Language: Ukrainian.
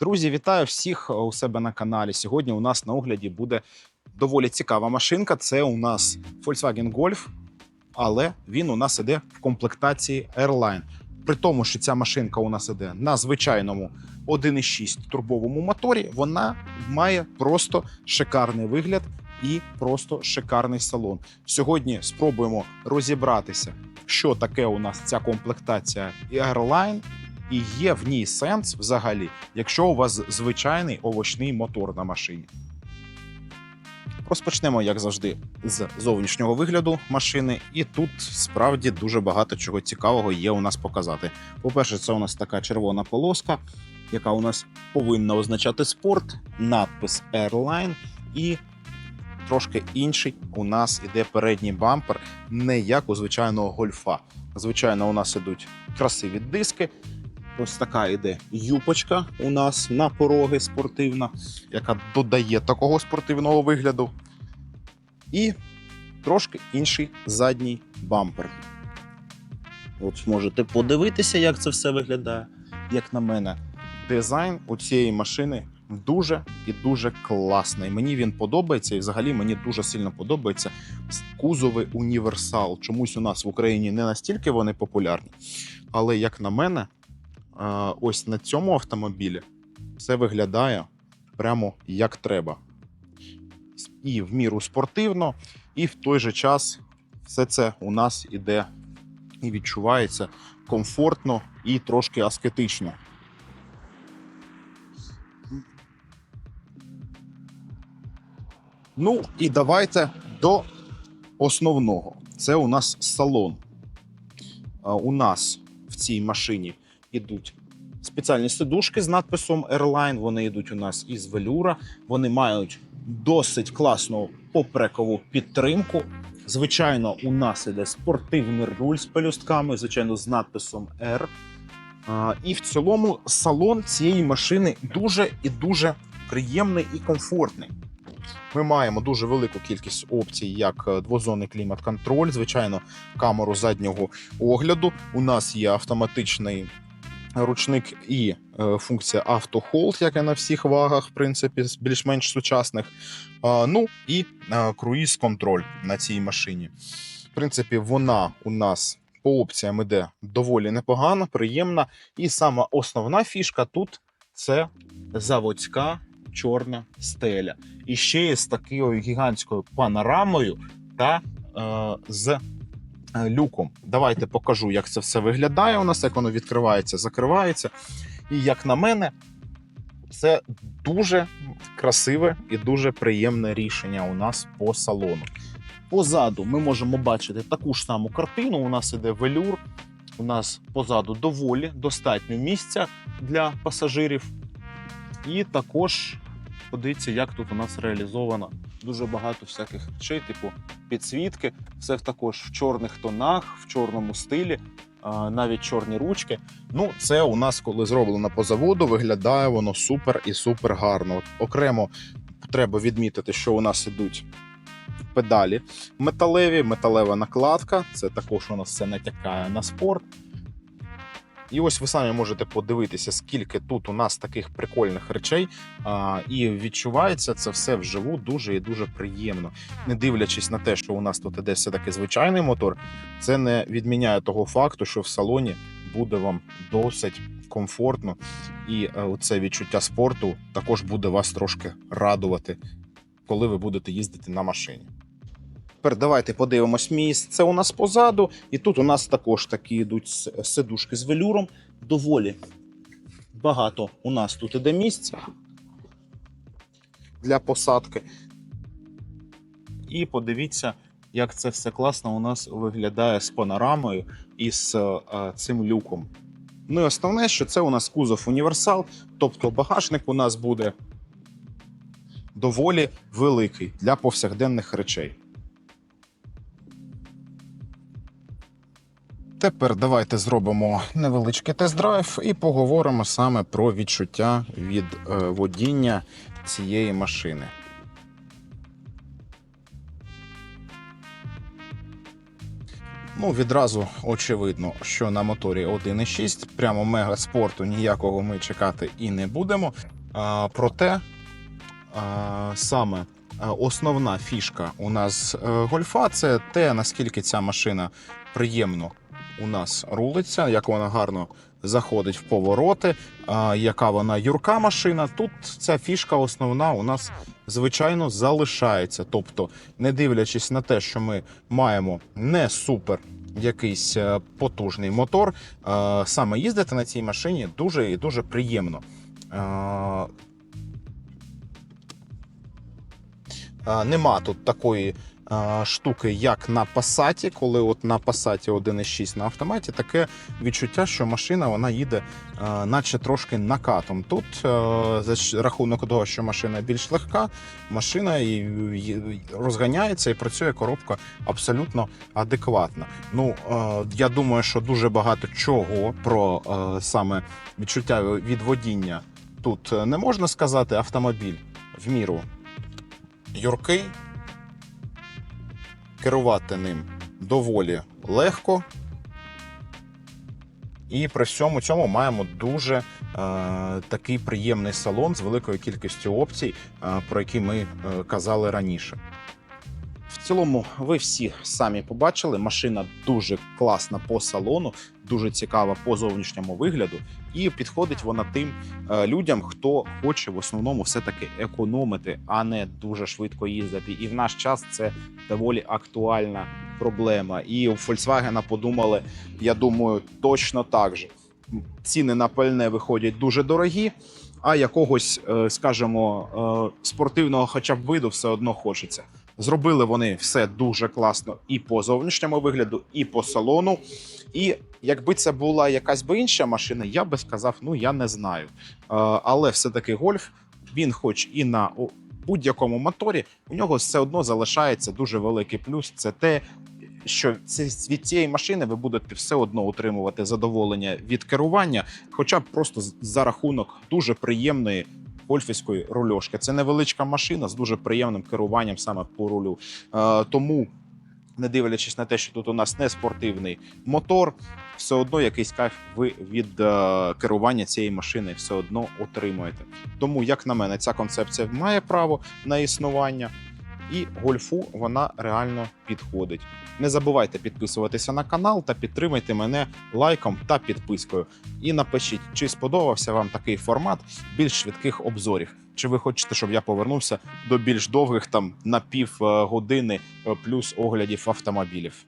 Друзі, вітаю всіх у себе на каналі. Сьогодні у нас на огляді буде доволі цікава машинка. Це у нас Volkswagen Golf, але він у нас іде в комплектації Airline. При тому, що ця машинка у нас іде на звичайному 1,6 турбовому моторі, вона має просто шикарний вигляд і просто шикарний салон. Сьогодні спробуємо розібратися, що таке у нас ця комплектація Airline, і є в ній сенс взагалі, якщо у вас звичайний овочний мотор на машині. Розпочнемо, як завжди, з зовнішнього вигляду машини, і тут справді дуже багато чого цікавого є у нас показати. По-перше, це у нас така червона полоска, яка у нас повинна означати спорт, надпис Airline і трошки інший у нас іде передній бампер, не як у звичайного гольфа. Звичайно, у нас ідуть красиві диски. Ось така іде юпочка у нас на пороги спортивна, яка додає такого спортивного вигляду. І трошки інший задній бампер. От можете подивитися, як це все виглядає. Як на мене, дизайн у цієї машини дуже і дуже класний. Мені він подобається, і взагалі мені дуже сильно подобається кузови універсал. Чомусь у нас в Україні не настільки вони популярні. Але як на мене, ось на цьому автомобілі все виглядає прямо як треба. І в міру спортивно, і в той же час все це у нас іде і відчувається комфортно і трошки аскетично. Ну і давайте до основного. Це у нас салон. У нас в цій машині йдуть спеціальні сидушки з надписом Airline. Вони йдуть у нас із велюра. Вони мають досить класну попрекову підтримку. Звичайно, у нас іде спортивний руль з пелюстками, звичайно, з надписом R. І в цілому салон цієї машини дуже і дуже приємний і комфортний. Ми маємо дуже велику кількість опцій, як е, двозонний клімат-контроль, звичайно, камеру заднього огляду. У нас є автоматичний ручник і е, функція автохолд, як і на всіх вагах, в принципі, більш-менш сучасних. Ну і е, круїз-контроль на цій машині. В принципі, вона у нас по опціям іде доволі непогана, приємна. І сама основна фішка тут це заводська чорна стеля. І ще є з такою гігантською панорамою та е, з люком. Давайте покажу, як це все виглядає у нас, як воно відкривається, закривається. І як на мене, це дуже красиве і дуже приємне рішення у нас по салону. Позаду ми можемо бачити таку ж саму картину. У нас іде велюр. У нас позаду доволі достатньо місця для пасажирів. І також подивіться, як тут у нас реалізовано дуже багато всяких речей, типу підсвітки, все також в чорних тонах, в чорному стилі, навіть чорні ручки. Ну, це у нас, коли зроблено по заводу, виглядає воно супер і супер гарно. От окремо треба відмітити, що у нас ідуть педалі металеві, металева накладка. Це також у нас все натякає на спорт. І ось ви самі можете подивитися, скільки тут у нас таких прикольних речей, а, і відчувається це все вживу дуже і дуже приємно. Не дивлячись на те, що у нас тут іде все таки звичайний мотор, це не відміняє того факту, що в салоні буде вам досить комфортно, і е, це відчуття спорту також буде вас трошки радувати, коли ви будете їздити на машині. Тепер давайте подивимось місце. Це у нас позаду, і тут у нас також такі йдуть сидушки з велюром. Доволі багато у нас тут іде місця для посадки. І подивіться, як це все класно у нас виглядає з панорамою і з е, цим люком. Ну і основне, що це у нас кузов універсал, тобто багажник у нас буде доволі великий для повсякденних речей. Тепер давайте зробимо невеличкий тест-драйв і поговоримо саме про відчуття від е, водіння цієї машини. Ну, відразу очевидно, що на моторі 1.6 прямо мега спорту ніякого ми чекати і не будемо. А, проте а, саме основна фішка у нас е, гольфа це те, наскільки ця машина приємно у нас рулиться, як вона гарно заходить в повороти, яка вона юрка машина. Тут ця фішка основна у нас звичайно залишається. Тобто, не дивлячись на те, що ми маємо не супер якийсь е, потужний мотор, е, саме їздити на цій машині дуже і дуже приємно. Е, Нема тут такої штуки, як на Passat, коли от на Passat 1.6 на автоматі таке відчуття, що машина вона їде, е, наче трошки накатом. Тут е, за рахунок того, що машина більш легка, машина і, розганяється і працює коробка абсолютно адекватно. Ну е, я думаю, що дуже багато чого про е, саме відчуття від водіння тут е, не можна сказати. Автомобіль в міру юркий, керувати ним доволі легко. І при всьому цьому маємо дуже е, такий приємний салон з великою кількістю опцій, е, про які ми е, казали раніше. В цілому, ви всі самі побачили, машина дуже класна по салону, дуже цікава по зовнішньому вигляду, і підходить вона тим е, людям, хто хоче в основному все-таки економити, а не дуже швидко їздити. І в наш час це доволі актуальна проблема. І у Volkswagen подумали, я думаю, точно так же. Ціни на пальне виходять дуже дорогі, а якогось, е, скажімо, е, спортивного хоча б виду все одно хочеться. Зробили вони все дуже класно і по зовнішньому вигляду, і по салону. І якби це була якась би інша машина, я би сказав, ну я не знаю. Е, Але все-таки гольф, він, хоч і на будь-якому моторі, у нього все одно залишається дуже великий плюс. Це те, що від цієї машини ви будете все одно отримувати задоволення від керування, хоча б просто за рахунок дуже приємної гольфівської рульошки. Це невеличка машина з дуже приємним керуванням саме по рулю. Е, тому, не дивлячись на те, що тут у нас не спортивний мотор, все одно якийсь кайф ви від е, керування цієї машини все одно отримуєте. Тому, як на мене, ця концепція має право на існування. І гольфу вона реально підходить. Не забувайте підписуватися на канал та підтримайте мене лайком та підпискою. І напишіть, чи сподобався вам такий формат більш швидких обзорів. Чи ви хочете, щоб я повернувся до більш довгих там на пів е, години е, плюс оглядів автомобілів?